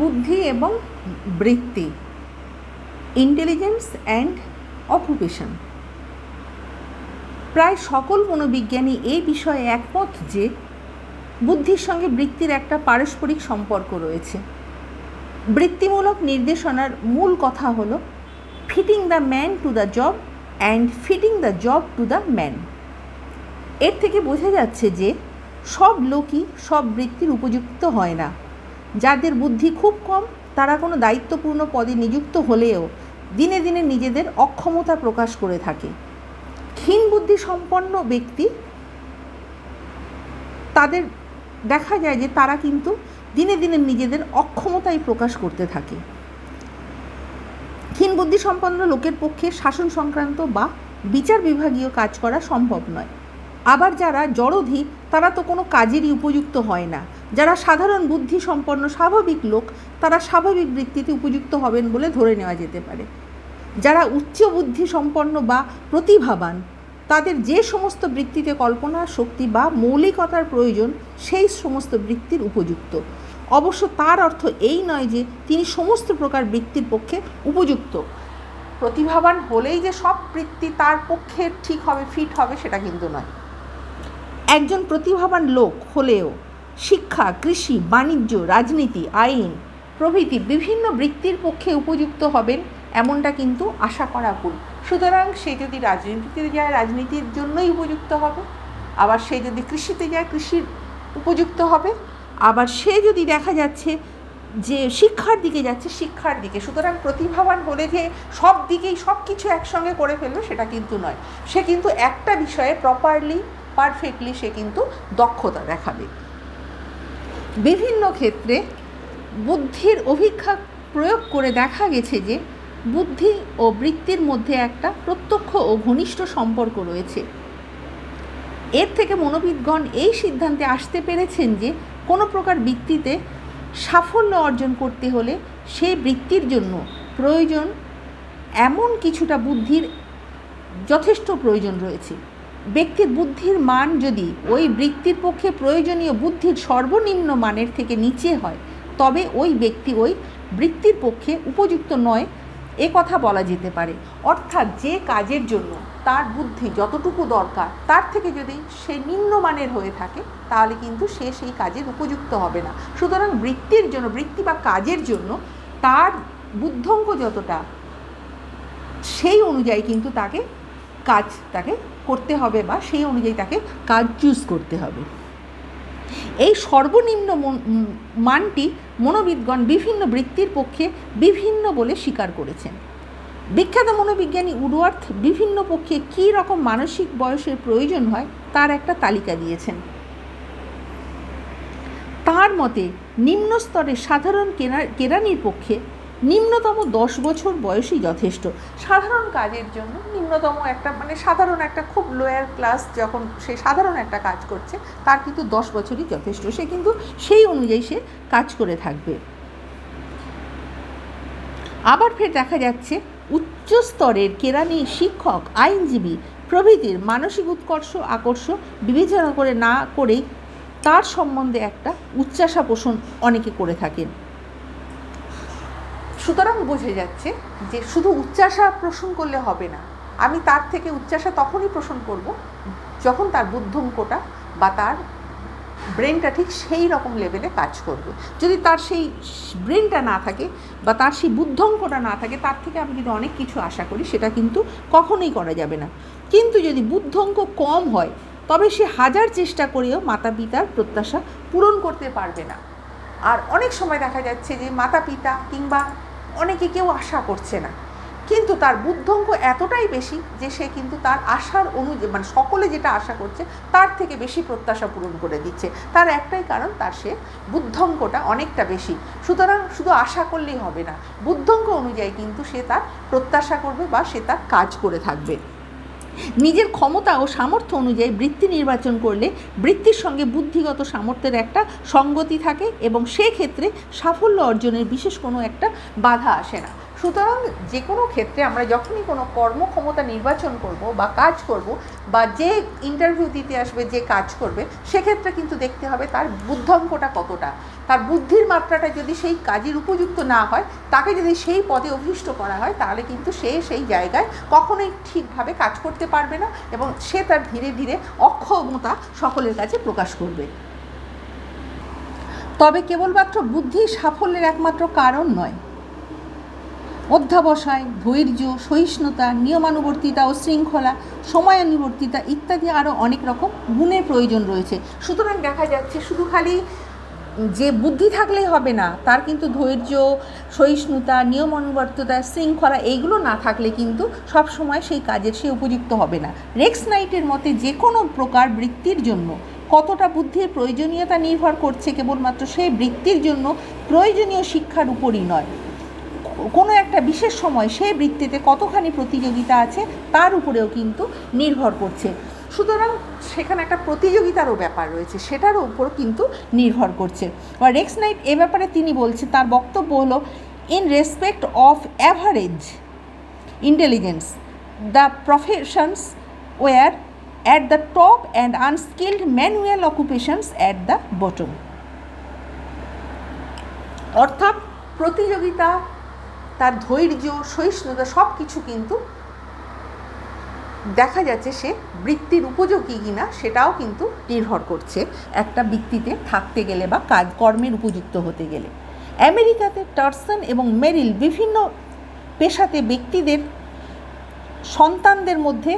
বুদ্ধি এবং বৃত্তি ইন্টেলিজেন্স অ্যান্ড অকুপেশন প্রায় সকল মনোবিজ্ঞানী এই বিষয়ে একমত যে বুদ্ধির সঙ্গে বৃত্তির একটা পারস্পরিক সম্পর্ক রয়েছে। বৃত্তিমূলক নির্দেশনার মূল কথা হল fitting the man to the job and fitting the job to the man এর থেকে বোঝা যাচ্ছে যে সব লোকই সব বৃত্তির উপযুক্ত হয় না। যাদের বুদ্ধি খুব কম, তারা কোনো দায়িত্বপূর্ণ পদে নিযুক্ত হলেও দিনে দিনে নিজেদের অক্ষমতা প্রকাশ করে থাকে। ক্ষীণ বুদ্ধি সম্পন্ন ব্যক্তি, তাদের দেখা যায় যে তারা কিন্তু দিনে দিনে নিজেদের অক্ষমতাই প্রকাশ করতে থাকে। ক্ষীণ বুদ্ধি সম্পন্ন লোকের পক্ষে শাসন সংক্রান্ত বা বিচার বিভাগীয় কাজ করা সম্ভব নয়। আবার যারা জড়ধি তারা তো কোনো কাজেরই উপযুক্ত হয় না। যারা সাধারণ বুদ্ধি সম্পন্ন স্বাভাবিক লোক, তারা স্বাভাবিক বৃত্তিতে উপযুক্ত হবেন বলে ধরে নেওয়া যেতে পারে। যারা উচ্চ বুদ্ধি সম্পন্ন বা প্রতিভাবান, তাদের যে সমস্ত বৃত্তিতে কল্পনার শক্তি বা মৌলিকতার প্রয়োজন, সেই সমস্ত বৃত্তির উপযুক্ত। অবশ্য তার অর্থ এই নয় যে তিনি সমস্ত প্রকার বৃত্তির পক্ষে উপযুক্ত। প্রতিভাবান হলেই যে সব বৃত্তি তার পক্ষে ঠিক হবে ফিট হবে, সেটা কিন্তু নয়। একজন প্রতিভাবান লোক হলেও শিক্ষা, কৃষি, বাণিজ্য, রাজনীতি, আইন প্রভৃতি বিভিন্ন বৃত্তির পক্ষে উপযুক্ত হবেন এমনটা কিন্তু আশা করা ভুল। সুতরাং সে যদি রাজনীতিতে যায়, রাজনীতির জন্যই উপযুক্ত হবে। আবার সে যদি কৃষিতে যায়, কৃষির উপযুক্ত হবে। আবার সে যদি দেখা যাচ্ছে যে শিক্ষার দিকে যাচ্ছে, শিক্ষার দিকে। সুতরাং প্রতিভাবান হলে যে সব দিকেই সব কিছু একসঙ্গে করে ফেলবে, সেটা কিন্তু নয়। সে কিন্তু একটা বিষয়ে প্রপারলি পারফেক্টলি সে কিন্তু দক্ষতা দেখাবে। বিভিন্ন ক্ষেত্রে বুদ্ধির অভিক্ষা প্রয়োগ করে দেখা গেছে যে বুদ্ধি ও বৃত্তির মধ্যে একটা প্রত্যক্ষ ও ঘনিষ্ঠ সম্পর্ক রয়েছে। এর থেকে মনোবিদগণ এই সিদ্ধান্তে আসতে পেরেছেন যে কোনো প্রকার বৃত্তিতে সাফল্য অর্জন করতে হলে সেই বৃত্তির জন্য প্রয়োজন এমন কিছুটা বুদ্ধির যথেষ্ট প্রয়োজন রয়েছে। ব্যক্তির বুদ্ধির মান যদি ওই বৃত্তির পক্ষে প্রয়োজনীয় বুদ্ধির সর্বনিম্ন মানের থেকে নিচে হয়, তবে ওই ব্যক্তি ওই বৃত্তির পক্ষে উপযুক্ত নয়, এ কথা বলা যেতে পারে। অর্থাৎ যে কাজের জন্য তার বুদ্ধি যতটুকু দরকার, তার থেকে যদি সে নিম্নমানের হয়ে থাকে, তাহলে কিন্তু সে সেই কাজের উপযুক্ত হবে না। সুতরাং বৃত্তির জন্য, বৃত্তি বা কাজের জন্য তার বুদ্ধঙ্গ যতটা, সেই অনুযায়ী কিন্তু তাকে কাজ তাকে করতে হবে বা সেই অনুযায়ী তাকে কাজ চুজ করতে হবে। এই সর্বনিম্ন মানটি মনোবিদগণ বিভিন্ন বৃত্তির পক্ষে বিভিন্ন বলে স্বীকার করেছেন। বিখ্যাত মনোবিজ্ঞানী উডওয়ার্থ বিভিন্ন পক্ষে কী রকম মানসিক বয়সের প্রয়োজন হয় তার একটা তালিকা দিয়েছেন। তার মতে নিম্ন স্তরের সাধারণ কেরানির পক্ষে নিম্নতম দশ বছর বয়সই যথেষ্ট। সাধারণ কাজের জন্য নিম্নতম একটা মানে সাধারণ একটা খুব লোয়ার ক্লাস যখন সে সাধারণ একটা কাজ করছে, তার কিন্তু দশ বছরই যথেষ্ট। সে কিন্তু সেই অনুযায়ী সে কাজ করে থাকবে। আবার ফের দেখা যাচ্ছে, উচ্চ স্তরের কেরানি শিক্ষক, আইনজীবী প্রভৃতির মানসিক উৎকর্ষ, আকর্ষ বিবেচনা করে না করেই তার সম্বন্ধে একটা উচ্চাসা পোষণ অনেকে করে থাকেন। সুতরাং বোঝা যাচ্ছে যে শুধু উচ্চাসা প্রশ্ন করলে হবে না। আমি তার থেকে উচ্চাসা তখনই প্রশ্ন করব যখন তার বুদ্ধঙ্কটা বা তার ব্রেনটা ঠিক সেই রকম লেভেলে কাজ করবে। যদি তার সেই ব্রেনটা না থাকে বা তার সেই বুদ্ধঙ্কটা না থাকে, তার থেকে আমি যদি অনেক কিছু আশা করি, সেটা কিন্তু কখনোই করা যাবে না। কিন্তু যদি বুদ্ধঙ্ক কম হয়, তবে সে হাজার চেষ্টা করেও মাতা পিতার প্রত্যাশা পূরণ করতে পারবে না। আর অনেক সময় দেখা যাচ্ছে যে মাতা পিতা কিংবা অনেকে কেউ আশা করছে না। কিন্তু তার বুদ্ধঙ্ক এতটাই বেশি যে সে কিন্তু তার আশার অনুযায়ী মানে সকলে যেটা আশা করছে তার থেকে বেশি প্রত্যাশা পূরণ করে দিচ্ছে। তার একটাই কারণ, তার সে বুদ্ধঙ্কটা অনেকটা বেশি। সুতরাং শুধু আশা করলেই হবে না বুদ্ধঙ্ক অনুযায়ী কিন্তু সে তার প্রত্যাশা করবে বা সে তার কাজ করে থাকবে। নিজের ক্ষমতা ও সামর্থ্য অনুযায়ী বৃত্তি নির্বাচন করলে বৃত্তির সঙ্গে বুদ্ধিগত সামর্থ্যের একটা সঙ্গতি থাকে এবং সেক্ষেত্রে সাফল্য অর্জনের বিশেষ কোনো একটা বাধা আসে না। সুতরাং যে কোনো ক্ষেত্রে আমরা যখনই কোনো কর্মক্ষমতা নির্বাচন করব বা কাজ করব বা যে ইন্টারভিউ দিতে আসবে, যে কাজ করবে, সেক্ষেত্রে কিন্তু দেখতে হবে তার বুদ্ধঙ্কটা কতটা। তার বুদ্ধির মাত্রাটা যদি সেই কাজের উপযুক্ত না হয়, তাকে যদি সেই পদে অভিষ্ট করা হয়, তাহলে কিন্তু সে সেই জায়গায় কখনোই ঠিকভাবে কাজ করতে পারবে না এবং সে তার ধীরে ধীরে অক্ষমতা সকলের কাছে প্রকাশ করবে। তবে কেবলমাত্র বুদ্ধি সাফল্যের একমাত্র কারণ নয়। অধ্যাবসায়, ধৈর্য, সহিষ্ণুতা, নিয়মানুবর্তিতা ও শৃঙ্খলা, সময়ানুবর্তিতা ইত্যাদি আরও অনেক রকম গুণের প্রয়োজন রয়েছে। সুতরাং দেখা যাচ্ছে শুধু খালি যে বুদ্ধি থাকলেই হবে না, তার কিন্তু ধৈর্য, সহিষ্ণুতা নিয়ম অনুবর্ততা শৃঙ্খলা এইগুলো না থাকলে কিন্তু সব সময় সেই কাজের সে উপযুক্ত হবে না। রেক্স নাইটের মতে যে কোনো প্রকার বৃত্তির জন্য কতটা বুদ্ধির প্রয়োজনীয়তা নির্ভর করছে কেবলমাত্র সেই বৃত্তির জন্য প্রয়োজনীয় শিক্ষার উপরই নয়। কোনো একটা বিশেষ সময় সেই বৃত্তিতে কতখানি প্রতিযোগিতা আছে তার উপরেও কিন্তু নির্ভর করছে। সুতরাং সেখানে একটা প্রতিযোগিতারও ব্যাপার রয়েছে, সেটারও উপর কিন্তু নির্ভর করছে। বা রেক্স নাইট এ ব্যাপারে তিনি বলছেন, তার বক্তব্য হলো in respect of average intelligence the professions were at the top and unskilled manual occupations at the bottom অর্থাৎ প্রতিযোগিতা তার ধৈর্য, সহিষ্ণুতা সব কিছু কিন্তু দেখা যাচ্ছে সে বৃত্তির উপযোগী কিনা সেটাও কিন্তু নির্ভর করছে একটা বৃত্তিতে থাকতে গেলে বা কাজ, কর্মের উপযুক্ত হতে গেলে। আমেরিকাতে টার্সন এবং মেরিল বিভিন্ন পেশাতে ব্যক্তিদের সন্তানদের মধ্যে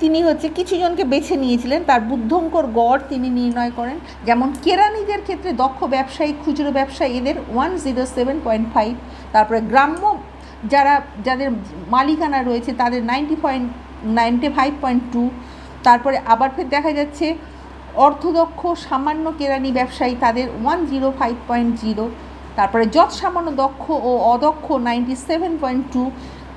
তিনি হচ্ছে কিছু জনকে বেছে নিয়েছিলেন, তার বুদ্ধঙ্কর গড় তিনি নির্ণয় করেন। যেমন কেরানিদের ক্ষেত্রে দক্ষ ব্যবসায়ী, খুচরো ব্যবসায়ী, এদের one zero seven point five তারপরে গ্রাম্য যারা, যাদের মালিকানা রয়েছে তাদের ninety point ninety five point two তারপরে আবার ফের দেখা যাচ্ছে অর্থদক্ষ, সামান্য কেরানি ব্যবসায়ী তাদের one zero five point zero তারপরে যৎ সামান্য দক্ষ ও অদক্ষ নাইনটি সেভেন পয়েন্ট টু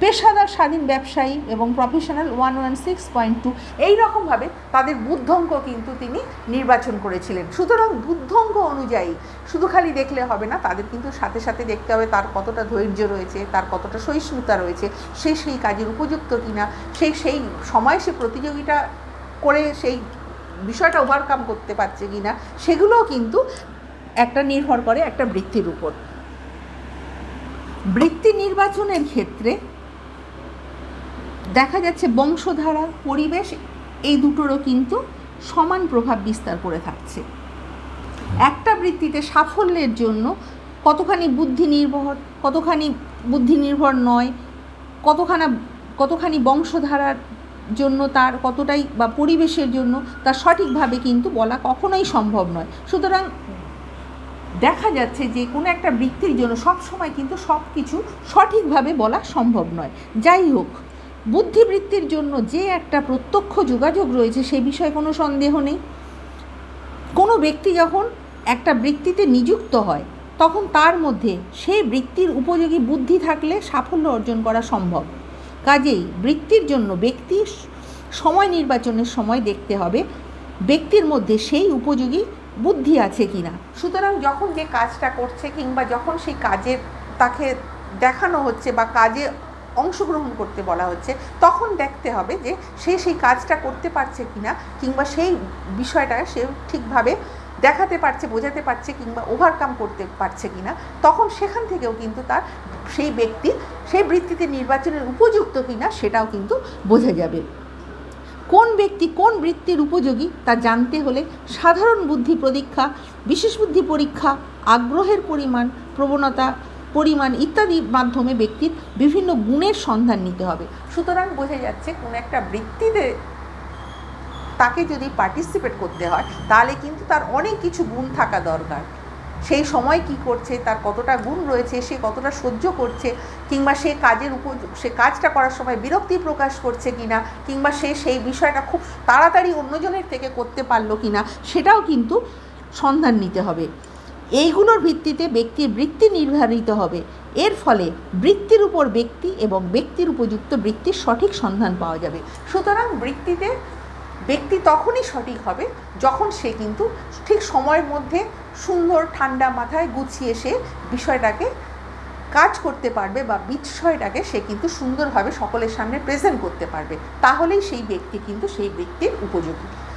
পেশাদার স্বাধীন ব্যবসায়ী এবং professional one one six point two এইরকমভাবে তাদের বুদ্ধঙ্ক কিন্তু তিনি নির্বাচন করেছিলেন। সুতরাং বুদ্ধঙ্ক অনুযায়ী শুধু খালি দেখলে হবে না, তাদের কিন্তু সাথে সাথে দেখতে হবে তার কতটা ধৈর্য রয়েছে, তার কতটা সহিষ্ণুতা রয়েছে, সে সেই কাজের উপযুক্ত কিনা সেই সেই সময় সে প্রতিযোগিতা করে সেই বিষয়টা ওভারকাম করতে পারছে কিনা, সেগুলোও কিন্তু একটা নির্ভর করে একটা বৃত্তির উপর। বৃত্তি নির্বাচনের ক্ষেত্রে দেখা যাচ্ছে বংশধারা, পরিবেশ, এই দুটোরও কিন্তু সমান প্রভাব বিস্তার করে থাকছে। একটা বৃত্তিতে সাফল্যের জন্য কতখানি বুদ্ধি নির্ভর, কতখানি বুদ্ধি নির্ভর নয়, কতখানা, কতখানি বংশধারার জন্য তার কতটাই বা পরিবেশের জন্য তার সঠিকভাবে কিন্তু বলা কখনোই সম্ভব নয়। সুতরাং দেখা যাচ্ছে যে কোনো একটা বৃত্তির জন্য সব সময় কিন্তু সব কিছু সঠিকভাবে বলা সম্ভব নয়। যাই হোক বুদ্ধিবৃত্তির জন্য যে একটা প্রত্যক্ষ যোগাযোগ রয়েছে, সে বিষয়ে কোনো সন্দেহ নেই। কোনো ব্যক্তি যখন একটা বৃত্তিতে নিযুক্ত হয়, তখন তার মধ্যে সেই বৃত্তির উপযোগী বুদ্ধি থাকলে সাফল্য অর্জন করা সম্ভব। কাজেই বৃত্তির জন্য ব্যক্তি সময় নির্বাচনের সময় দেখতে হবে, ব্যক্তির মধ্যে সেই উপযোগী বুদ্ধি আছে কি না সুতরাং যখন যে কাজটা করছে কিংবা যখন সেই কাজের তাকে দেখানো হচ্ছে বা কাজে অংশগ্রহণ করতে বলা হচ্ছে, তখন দেখতে হবে যে সে সেই কাজটা করতে পারছে কিনা কিংবা সেই বিষয়টা সে ঠিকভাবে দেখাতে পারছে, বোঝাতে পারছে কিংবা ওভারকাম করতে পারছে কিনা, তখন সেখান থেকেও কিন্তু তার সেই ব্যক্তি সেই বৃত্তিতে নির্বাচনের উপযুক্ত কিনা সেটাও কিন্তু বোঝা যাবে। কোন ব্যক্তি কোন বৃত্তির উপযোগী তা জানতে হলে সাধারণ বুদ্ধি পরীক্ষা বিশেষ বুদ্ধি পরীক্ষা, আগ্রহের পরিমাণ, প্রবণতা পরিমাণ ইত্যাদির মাধ্যমে ব্যক্তির বিভিন্ন গুণের সন্ধান নিতে হবে। সুতরাং বোঝা যাচ্ছে কোন একটা বৃত্তিতে তাকে যদি পার্টিসিপেট করতে হয়, তাহলে কিন্তু তার অনেক কিছু গুণ থাকা দরকার। সেই সময় কি করছে, তার কতটা গুণ রয়েছে, সে কতটা সহ্য করছে, কিংবা সে কাজের উপ সে কাজটা করার সময় বিরক্তি প্রকাশ করছে কিনা, কিংবা সে সেই বিষয়টা খুব তাড়াতাড়ি অন্যজনের থেকে করতে পারল কিনা, সেটাও কিন্তু সন্ধান নিতে হবে। এইগুলোর ভিত্তিতে ব্যক্তির বৃত্তি নির্ধারিত হবে। এর ফলে বৃত্তির উপর ব্যক্তি এবং ব্যক্তির উপযুক্ত বৃত্তির সঠিক সন্ধান পাওয়া যাবে। সুতরাং বৃত্তিতে ব্যক্তি তখনই সঠিক হবে যখন সে কিন্তু ঠিক সময়ের মধ্যে সুন্দর ঠান্ডা মাথায় গুছিয়ে সে বিষয়টাকে কাজ করতে পারবে বা বিষয়টাকে সে কিন্তু সুন্দরভাবে সকলের সামনে প্রেজেন্ট করতে পারবে। তাহলেই সেই ব্যক্তি কিন্তু সেই ব্যক্তির উপযোগী।